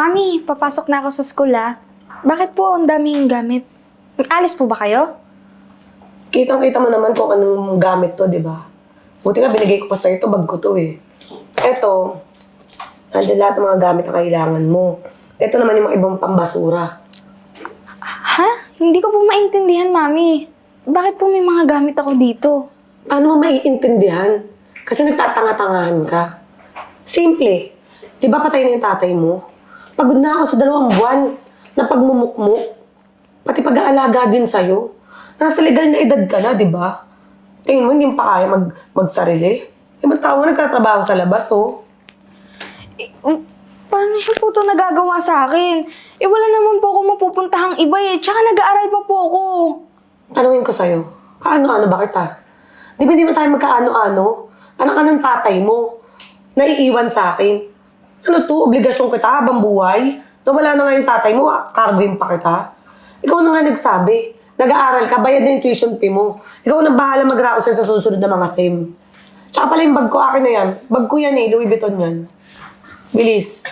Mami, papasok na ako sa school ah. Bakit po ang daming gamit? Alis po ba kayo? Kitang-kita mo naman kung anong gamit to, di ba? Buti nga binigay ko pa sa'yo ito, bag ko to eh. Eto, nandiyan lahat ng mga gamit na kailangan mo. Ito naman yung mga ibang pambasura. Ha? Hindi ko po maintindihan, Mami. Bakit po may mga gamit ako dito? Paano mo maiintindihan? Kasi nagtatanga-tangahan ka. Simple. Di ba patay na yung tatay mo? Pagod na ako sa dalawang buwan na pagmumukmuk. Pati pag-aalaga din sa'yo. Nasa legal na edad ka na, di ba? Tingin mo, hindi mo pa kaya mag, magsarili. Ibang tao nagtatrabaho sa labas, oh. Um, Paano siya po ito nagagawa sa akin? Eh, wala naman po ako mapupuntahang iba eh. Tsaka nag-aaral pa po ako. Tanungin ko sa'yo, kaano-ano ba kita? Di ba hindi mo tayo magkaano-ano? Anak ka ng tatay mo. Naiiwan sa akin. Ano to, obligasyon kita habang buhay? Na wala na nga yung tatay mo, carving pa kita. Ikaw na nga nagsabi. Nag-aaral ka, bayad na yung tuition fee mo. Ikaw na bahala yan sa susunod na mga SEM. Tsaka pala yung bag ko, akin na yan. Bag ko yan eh, Louis Vuitton yan. Bilis.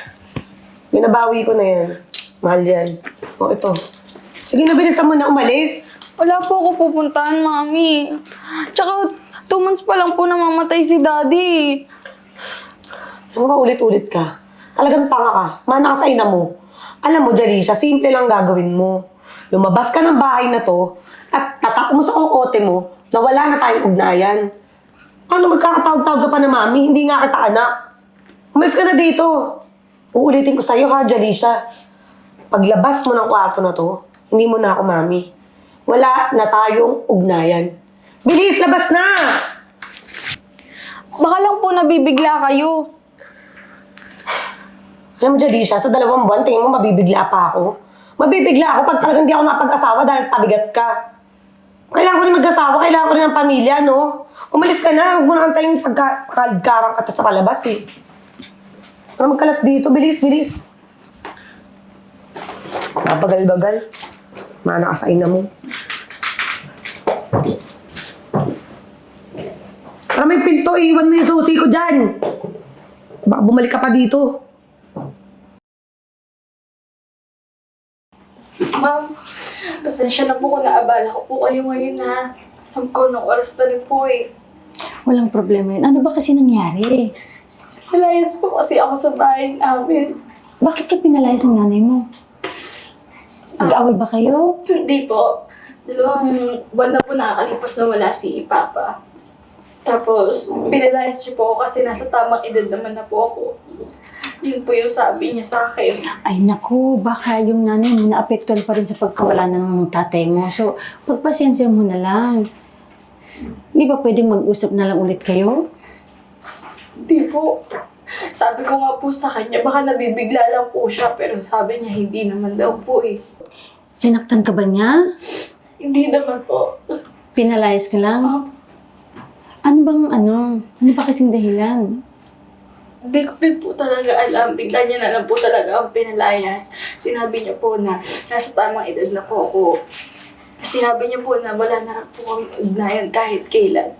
Binabawi ko na yan. Mahal yan. O, ito. Sige na, bilisan mo na umalis. Wala po ako pupuntahan, Mami. Tsaka, two months pa lang po namamatay si Daddy. Alam mo, ulit-ulit ka. Talagang tanga ka. Mana ka sa ina mo. Alam mo, Jalisha, simple lang gagawin mo. Lumabas ka ng bahay na to at tatak mo sa kokote mo na wala na tayong ugnayan. Ano, magkakatawag-tawag ka pa na mami? Hindi nga kita anak. Umalis ka na dito. Uulitin ko sa'yo ha, Jalisha. Paglabas mo ng kwarto na to, hindi mo na ako mami. Wala na tayong ugnayan. Bilis, labas na! Baka lang po nabibigla kayo. Alam mo, Jalisha, sa dalawang buwan, tingin mo mabibigla pa ako. Mabibigla ako pag talagang di ako napag-asawa dahil pabigat ka. Kailangan ko rin mag-asawa, kailangan ko rin ng pamilya, no? Umalis ka na, huwag mo na antayin pagkakalgarang ka sa palabas, eh. Para magkalat dito, bilis, bilis. Babagal-bagal. Mana ka sa mo. Para may pinto, iwan mo yung susi ko dyan. Baka bumalik ka pa dito. Ma'am, pasensya na po kung naabala ko po kayo ngayon na. Alam ko, nung oras na rin po eh. Walang problema yun. Ano ba kasi nangyari? Malayas po kasi ako sa bahay namin. Bakit ka pinalayas ng nanay mo? Nag-away ba kayo? Hindi po. Dalawang buwan na po nakakalipas na wala si Papa. Tapos, pinalayas niya po ako kasi nasa tamang edad naman na po ako. Yun po yung sabi niya sa akin. Ay naku, baka yung nanay mo naapektuhan pa rin sa pagkawala ng tatay mo. So, pagpasensya mo na lang. Di ba pwedeng mag-usap na lang ulit kayo? Hindi po. Sabi ko nga po sa kanya, baka nabibigla lang po siya. Pero sabi niya, hindi naman daw po eh. Sinaktan ka ba niya? Hindi naman po. Pinalayas ka lang? Ah, Ano bang ano? Ano ba kasing dahilan? Hindi ko rin po talaga alam. Bigla niya na lang po talaga ang pinalayas. Sinabi niya po na nasa tamang edad na po ako. Sinabi niya po na wala na rin po kami ugnayan kahit kailan.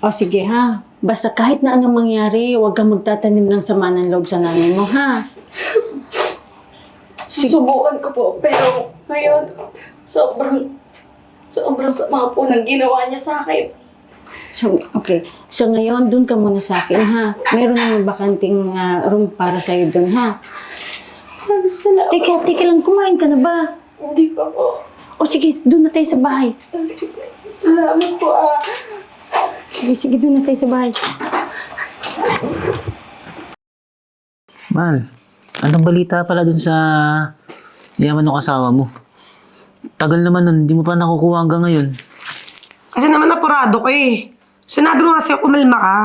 O sige ha, basta kahit na anong mangyari, huwag kang magtatanim ng sama ng loob sa nanay mo ha. Susubukan ko po. Pero ngayon, sobrang, sobrang sama po ng ginawa niya sa akin. So, okay. So ngayon, dun ka muna sa akin ha. Meron namang bakanting ah, room para sa'yo dun ha. Maraming salamat. Teka, teka lang, kumain ka na ba? Hindi pa po. O sige, doon na tayo sa bahay. Sige, Salamat po ah. Sige, sige, doon na tayo sa bahay. Mahal, anong balita pala dun sa yaman ng asawa mo? Tagal naman nun, hindi mo pa nakukuha hanggang ngayon. Kasi naman napurado ko eh. Sinabi ko kasi kumalma ka.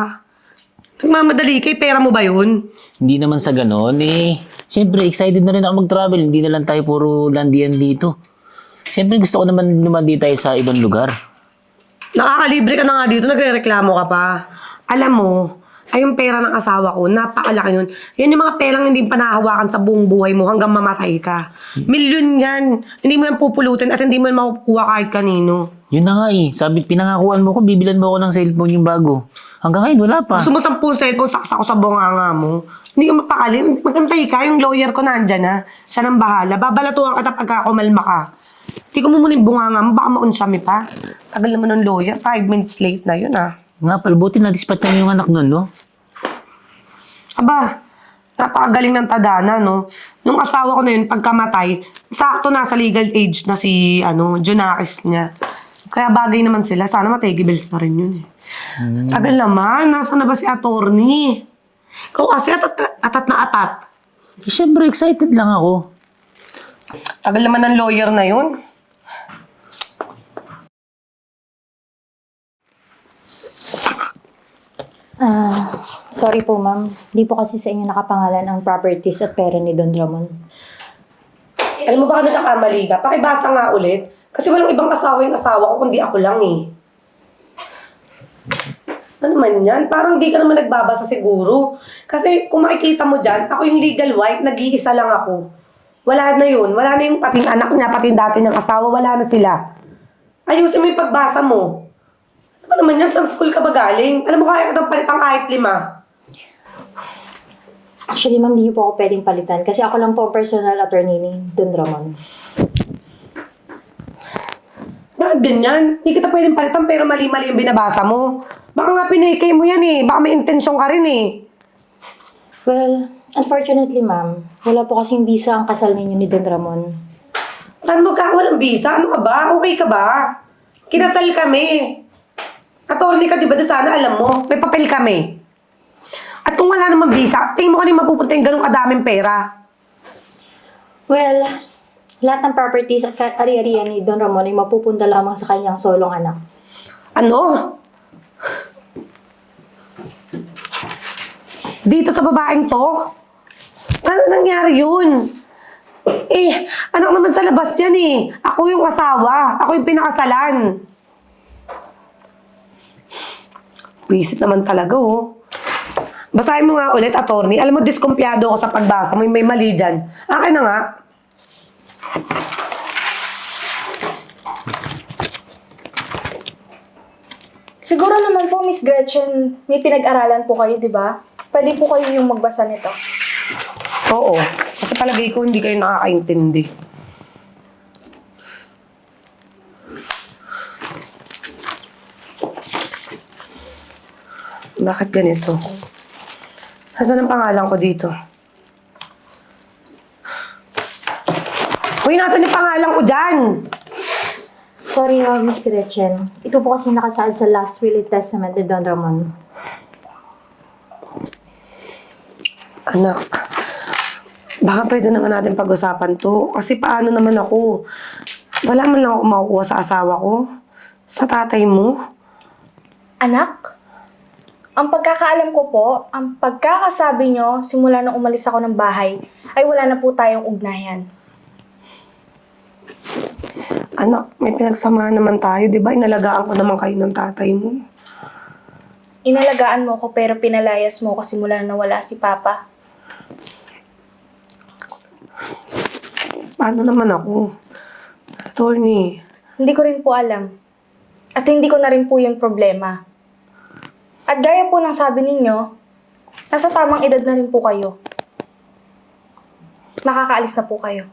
Nagmamadali kay pera mo ba yun? Hindi naman sa ganon eh. Siyempre, excited na rin ako mag-travel. Hindi na lang tayo puro landian dito. Siyempre, gusto ko naman lumandi tayo sa ibang lugar. Nakakalibre ka na nga dito, nagre-reklamo ka pa. Alam mo, ay yung pera ng asawa ko, napakalaki nun. Yan yung mga perang hindi pa nahahawakan sa buong buhay mo hanggang mamatay ka. Milyon yan. Hindi mo yan pupulutin at hindi mo yan makukuha kahit kanino. Yun na nga eh. Sabi, pinangakuan mo ko, bibilan mo ako ng cellphone yung bago. Hanggang ngayon, wala pa. Gusto mo sampung cellphone, saksa ko sa bunganga mo. Hindi ka mapakali. Magantay ka, yung lawyer ko nandyan na. Siya nang bahala. Babalatuhan ka pagka kumalma ka. Hindi ko yung bunganga mo, baka maunsami pa. Tagal naman ng lawyer, five minutes late na yun ah. Nga pala, buti na-dispatch na yung anak nun, no? Aba, napakagaling ng tadana, no? Nung asawa ko na yun, pagkamatay, sakto nasa legal age na si, ano, Junakis niya. Kaya bagay naman sila. Sana matigibils na rin yun eh. Tagal naman. Nasaan na ba si attorney? Ikaw kasi atat, atat na atat. Siyempre, excited lang ako. Tagal naman ng lawyer na yun. Ah, sorry po ma'am. Di po kasi sa inyo nakapangalan ang properties at pera ni Don Ramon. Alam mo baka nagkakamali ka? Pakibasa nga ulit. Kasi walang ibang asawa yung asawa ko, kundi ako lang eh. Ano man yan? Parang di ka naman nagbabasa siguro. Kasi kung makikita mo dyan, ako yung legal wife, nag-iisa lang ako. Wala na yun. Wala na yung pating anak niya, pating dati niyang asawa, wala na sila. Ayusin mo yung pagbasa mo. Ano ba naman yan? Saan school ka ba galing? Alam mo, kaya ka daw palitang kahit lima. Actually ma'am, di niyo po ako pwedeng palitan kasi ako lang po ang personal attorney ni Don Ramon. Bakit ganyan? Hindi kita pwedeng palitan pero mali-mali yung binabasa mo. Baka nga pinake mo yan eh. Baka may intensyon ka rin eh. Well, unfortunately ma'am, wala po kasing visa ang kasal ninyo ni Don Ramon. Paano magkakawalang visa? Ano ka ba? Okay ka ba? Kinasal kami. Attorney ka, di ba? Di sana alam mo. May papel kami. At kung wala namang visa, tingin mo kanina mapupunta yung ganong kadaming pera. Well, lahat ng properties at ari-arian ni Don Ramon ay mapupunta lamang sa kanyang solong anak. Ano? Dito sa babaeng to? Paano nangyari yun? Eh, anak naman sa labas yan eh. Ako yung asawa. Ako yung pinakasalan. Visit naman talaga oh. Basahin mo nga ulit, attorney. Alam mo, diskumpiyado ako sa pagbasa. May, may mali dyan. Akin na nga. Siguro naman po, Miss Gretchen, may pinag-aralan po kayo, di ba? Pwede po kayo yung magbasa nito. Oo. Kasi palagay ko hindi kayo nakakaintindi. Bakit ganito? Nasaan ang pangalan ko dito? Uy, nasaan yung pangalan ko dyan? Sorry, uh, Miss Gretchen. Ito po kasi nakasaad sa last will and testament ni Don Ramon. Anak, baka pwede naman natin pag-usapan to. Kasi paano naman ako? Wala man lang ako makukuha sa asawa ko. Sa tatay mo. Anak, ang pagkakaalam ko po, ang pagkakasabi nyo simula nung umalis ako ng bahay, ay wala na po tayong ugnayan. Anak, may pinagsamahan naman tayo, di ba? Inalagaan ko naman kayo ng tatay mo. Inalagaan mo ko pero pinalayas mo ko simula na wala si Papa. Paano naman ako? Attorney, Hindi ko rin po alam. At hindi ko na rin po yung problema. At gaya po ng sabi ninyo, nasa tamang edad na rin po kayo. Makakaalis na po kayo.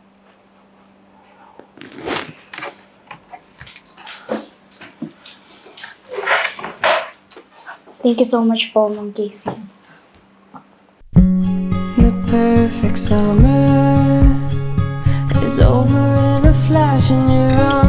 Thank you so much po, Ma'am Casey. The perfect summer is over in a flash, and you're on